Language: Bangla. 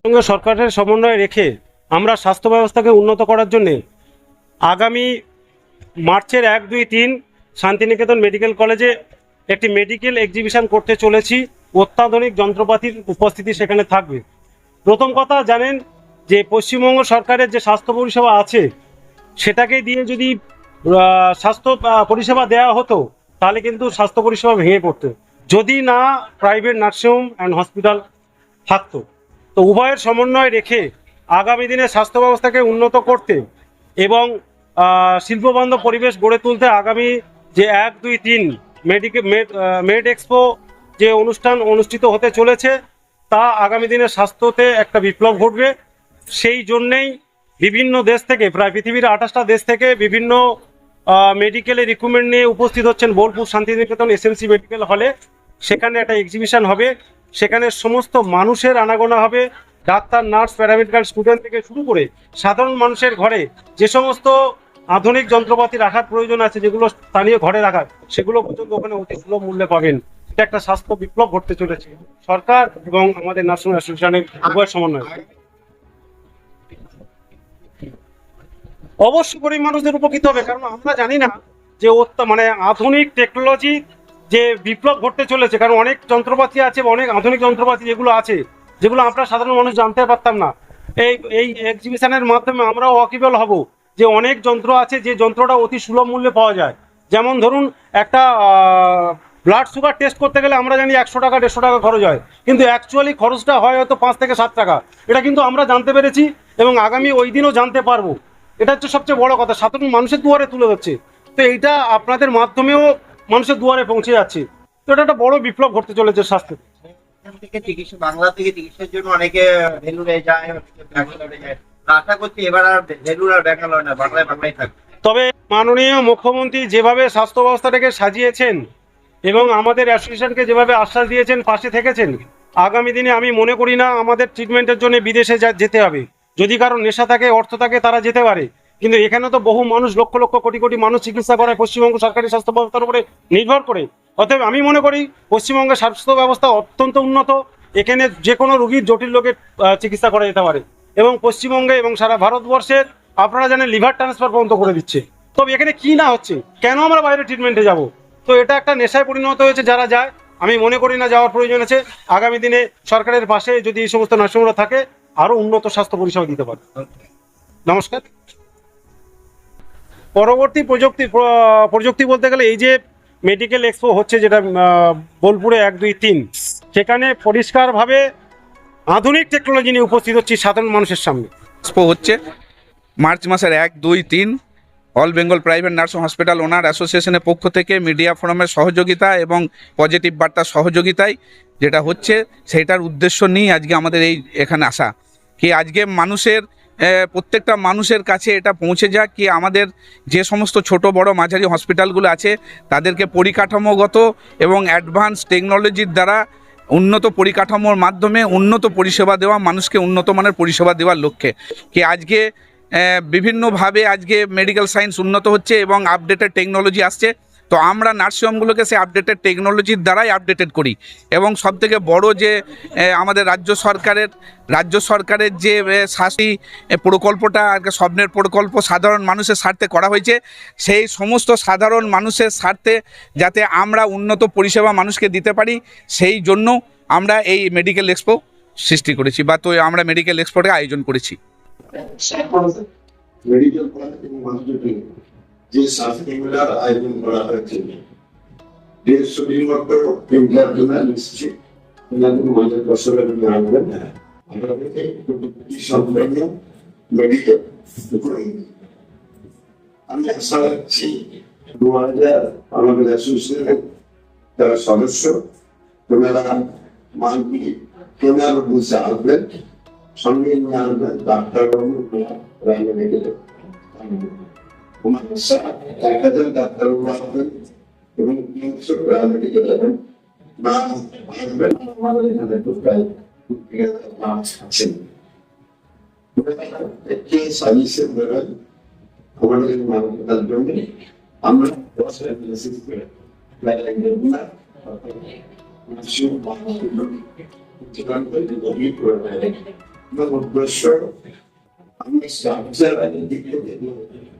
সঙ্গে সরকারের সমন্বয় রেখে আমরা স্বাস্থ্য ব্যবস্থাকে উন্নত করার জন্যে আগামী মার্চের এক, দুই, তিন শান্তিনিকেতন মেডিকেল কলেজে একটি মেডিকেল এক্সিবিশন করতে চলেছি। অত্যাধুনিক যন্ত্রপাতির উপস্থিতি সেখানে থাকবে। প্রথম কথা জানেন যে পশ্চিমবঙ্গ সরকারের যে স্বাস্থ্য পরিষেবা আছে, সেটাকে দিয়ে যদি স্বাস্থ্য পরিষেবা দেওয়া হতো, তাহলে কিন্তু স্বাস্থ্য পরিষেবা ভেঙে পড়তো। যদি না প্রাইভেট নার্সিংহোম অ্যান্ড হসপিটাল থাকতো। তো উভয়ের সমন্বয় রেখে আগামী দিনে স্বাস্থ্য ব্যবস্থাকে উন্নত করতে এবং শিল্পবান্ধব পরিবেশ গড়ে তুলতে আগামী যে এক, দুই, তিন মেডিকে, মেড এক্সপো যে অনুষ্ঠান অনুষ্ঠিত হতে চলেছে, তা আগামী দিনে স্বাস্থ্যতে একটা বিপ্লব ঘটবে। সেই জন্যেই বিভিন্ন দেশ থেকে, প্রায় পৃথিবীর আঠাশটা দেশ থেকে বিভিন্ন মেডিকেলের রিক্রুটমেন্ট নিয়ে উপস্থিত হচ্ছেন বোলপুর শান্তিনিকেতন এসএমসি মেডিকেল হলে। সেখানে একটা এক্সিবিশন হবে। সেখানে সমস্ত মানুষের আনাগোনা হবে। ডাক্তার, নার্স, প্যারামেডিক্যাল স্টুডেন্ট থেকে শুরু করে সাধারণ মানুষের ঘরে যে সমস্ত আধুনিক যন্ত্রপাতি রাখার প্রয়োজন আছে, যেগুলো স্থানীয় ঘরে রাখার, সেগুলো পর্যন্ত ওখানে অতি সুলভ মূল্যে পাবেন। এটা একটা স্বাস্থ্য বিপ্লব ঘটতে চলেছে। সরকার এবং আমাদের নার্সিং অ্যাসোসিয়েশনের উভয় সমন্বয় অবশ্যই গরিব মানুষদের উপকৃত হবে, কারণ আমরা জানি না যে মানে আধুনিক টেকনোলজি যে বিপ্লব ঘটতে চলেছে, কারণ অনেক যন্ত্রপাতি আছে অনেক আধুনিক যন্ত্রপাতি যেগুলো আছে, যেগুলো আমরা সাধারণ মানুষ জানতে পারতাম না। এই এই এক্সিবিশনের মাধ্যমে আমরাও ওয়াকিবল হব যে অনেক যন্ত্র আছে, যে যন্ত্রটা অতি সুলভ মূল্যে পাওয়া যায়। যেমন ধরুন, একটা ব্লাড সুগার টেস্ট করতে গেলে আমরা জানি একশো টাকা, দেড়শো টাকা খরচ হয়। কিন্তু অ্যাকচুয়ালি খরচটা হয় হয়তো পাঁচ থেকে সাত টাকা। এটা কিন্তু আমরা জানতে পেরেছি এবং আগামী ওই দিনও জানতে পারব। এটা হচ্ছে সবচেয়ে বড় কথা, সাধারণ মানুষের দুয়ারে তুলে ধরছে। তো এইটা আপনাদের মাধ্যমেও মানুষের দুয়ারে পৌঁছে যাচ্ছে। তো এটা একটা বড় বিপ্লব ঘটতে চলেছে স্বাস্থ্য থেকে চিকিৎসা বাংলা থেকে চিকিৎসার জন্য অনেকে ভেলুরে যায় ব্যাঙ্গালোরে যায়। আশা করছি এবার আর ভেলুর আর ব্যাঙ্গালোর না বাংলায় বাংলায় থাকবে। তবে মাননীয় মুখ্যমন্ত্রী যেভাবে স্বাস্থ্য ব্যবস্থাটাকে সাজিয়েছেন এবং আমাদের অ্যাসোসিয়েশনকে যেভাবে আশ্বাস দিয়েছেন পাশে থেকেছেন আগামী দিনে আমি মনে করি না আমাদের ট্রিটমেন্টের জন্য বিদেশে যা- যেতে হবে। যদি কারও নেশা থাকে অর্থ থাকে তারা যেতে পারে। কিন্তু এখানে তো বহু মানুষ লক্ষ লক্ষ কোটি কোটি মানুষ চিকিৎসা করায় পশ্চিমবঙ্গ সরকারি স্বাস্থ্য ব্যবস্থার উপরে নির্ভর করে। অতএব আমি মনে করি পশ্চিমবঙ্গের স্বাস্থ্য ব্যবস্থা অত্যন্ত উন্নত। এখানে যে কোনো রুগীর জটিল রোগের চিকিৎসা করা যেতে পারে। এবং পশ্চিমবঙ্গে এবং সারা ভারতবর্ষের আপনারা জানেন লিভার ট্রান্সফার পর্যন্ত করে দিচ্ছে। তবে এখানে কি না হচ্ছে? কেন আমরা বাইরে ট্রিটমেন্টে যাব? তো এটা একটা নেশায় পরিণত হয়েছে যারা যায়। আমি মনে করি না যাওয়ার প্রয়োজন আছে। আগামী দিনে সরকারের পাশে যদি এই সমস্ত নার্সিংহোমরা থাকে আরও উন্নত স্বাস্থ্য পরিষেবা দিতে পারে। নমস্কার। পরবর্তী প্রযুক্তি প্রযুক্তি বলতে গেলে এই যে মেডিকেল এক্সপো হচ্ছে যেটা বোলপুরে এক, দুই, তিন, সেখানে পরিষ্কারভাবে আধুনিক টেকনোলজি নিয়ে উপস্থিত হচ্ছি সাধারণ মানুষের সামনে। এক্সপো হচ্ছে মার্চ মাসের এক, দুই, তিন all Bengal private nursing hospital owner অ্যাসোসিয়েশনের পক্ষ থেকে মিডিয়া ফোরামের সহযোগিতা এবং পজিটিভ বার্তার সহযোগিতায় যেটা হচ্ছে, সেটার উদ্দেশ্য নিয়েই আজকে আমাদের এই এখানে আসা। কি আজকে মানুষের প্রত্যেকটা মানুষের কাছে এটা পৌঁছে যাক কি আমাদের যে সমস্ত ছোট বড় মাঝারি হসপিটালগুলো আছে, তাদেরকে পরিকাঠামোগত এবং অ্যাডভান্স টেকনোলজির দ্বারা উন্নত পরিকাঠামোর মাধ্যমে উন্নত পরিষেবা দেওয়া, মানুষকে উন্নত মানের পরিষেবা দেওয়ার লক্ষ্যে। কি আজকে বিভিন্নভাবে আজকে মেডিকেল সায়েন্স উন্নত হচ্ছে এবং আপডেটেড টেকনোলজি আসছে। তো আমরা নার্সিংহোমগুলোকে সেই আপডেটেড টেকনোলজির দ্বারাই আপডেটেড করি। এবং সবথেকে বড় যে আমাদের রাজ্য সরকারের রাজ্য সরকারের যে শাস্তি প্রকল্পটা, আর স্বপ্নের প্রকল্প সাধারণ মানুষের স্বার্থে করা হয়েছে, সেই সমস্ত সাধারণ মানুষের স্বার্থে যাতে আমরা উন্নত পরিষেবা মানুষকে দিতে পারি, সেই জন্য আমরা এই মেডিকেল এক্সপো সৃষ্টি করেছি বা তো আমরা মেডিকেল এক্সপোটা আয়োজন করেছি। যে সার্টিফিকেট আয়োজন করা হয়েছে। দেড়শো দিন মতো তিনটার জন্য নিশ্চয়ই মাঝে দর্শকের জন্য আনবেন আমাদেরকে মেডিকেল আমি আশা রাখছি দু হাজার আমাদের অ্যাসোসিয়েশনের সদস্য ওনারা মানবি কেনার বুঝে আসবেন সঙ্গে নিয়ে আসবেন ডাক্তারবাবু রেখে మనసు తర్వాత సమీక్షించారు அவர்களின் மரணத்திலிருந்து அமர் Thank you.